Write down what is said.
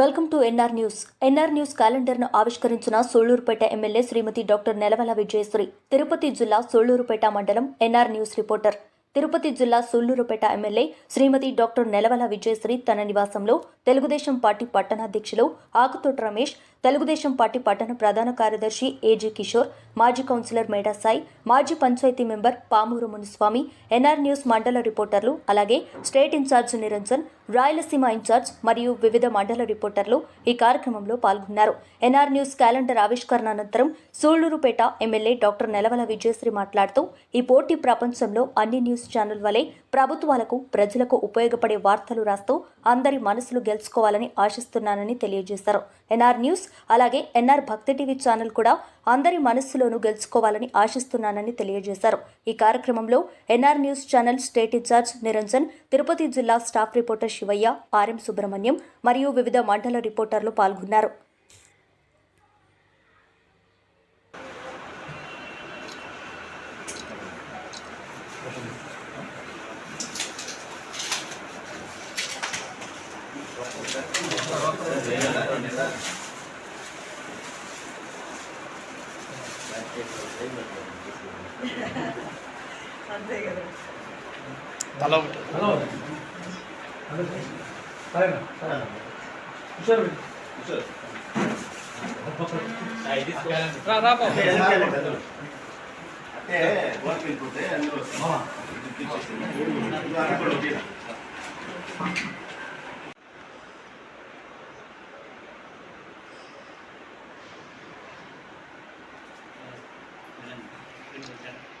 Welcome to NR news. NR news క్యాలెండర్ను ఆవిష్కరించిన Sullurpeta MLA శ్రీమతి doctor Nelavala Vijayasri Tirupati జిల్లా సోళ్ళూరుపేట మండలం ఎన్ఆర్ న్యూస్ రిపోర్టర్. తిరుపతి జిల్లా సూళ్ళూరుపేట ఎమ్మెల్యే శ్రీమతి డాక్టర్ నెలవల విజయశ్రీ తన నివాసంలో తెలుగుదేశం పార్టీ పట్టణాధ్యక్షులు ఆకుతోట రమేష్ తెలుగుదేశం పార్టీ పట్టణ ప్రధాన కార్యదర్శి ఏజీ కిషోర్ మాజీ కౌన్సిలర్ మేడాసాయి మాజీ panchayat member Pamuru Muniswamy NR news మండల రిపోర్టర్లు అలాగే state in-charge Niranjan Rayalaseema in-charge మరియు వివిధ మండల రిపోర్టర్లు ఈ కార్యక్రమంలో పాల్గొన్నారు. ఎన్ఆర్ న్యూస్ క్యాలెండర్ ఆవిష్కరణ అనంతరం సూళ్ళూరుపేట ఎమ్మెల్యే డాక్టర్ నెలవల విజయశ్రీ మాట్లాడుతూ ఈ పోటీ ప్రపంచంలో అన్ని న్యూస్ ఛానల్ వలె ప్రభుత్వాలకు ప్రజలకు ఉపయోగపడే వార్తలు రాస్తూ అందరి మనసులు గెలుచుకోవాలని ఆశిస్తున్నానని తెలియజేశారు. ఎన్ఆర్ న్యూస్ అలాగే ఎన్ఆర్ భక్తి టీవీ ఛానల్ కూడా అందరి మనస్సులోనూ గెలుచుకోవాలని ఆశిస్తున్నానని తెలియజేశారు. ఈ కార్యక్రమంలో NR news channel state in-charge Niranjan Tirupati జిల్లా staff reporter Sivaiah RM Subrahmanyam మరియు వివిధ మండల రిపోర్టర్లు పాల్గొన్నారు. తల ఒకటి. అంటే వర్క్ వెళ్ళిపోతే. ఇప్పుడు things like that.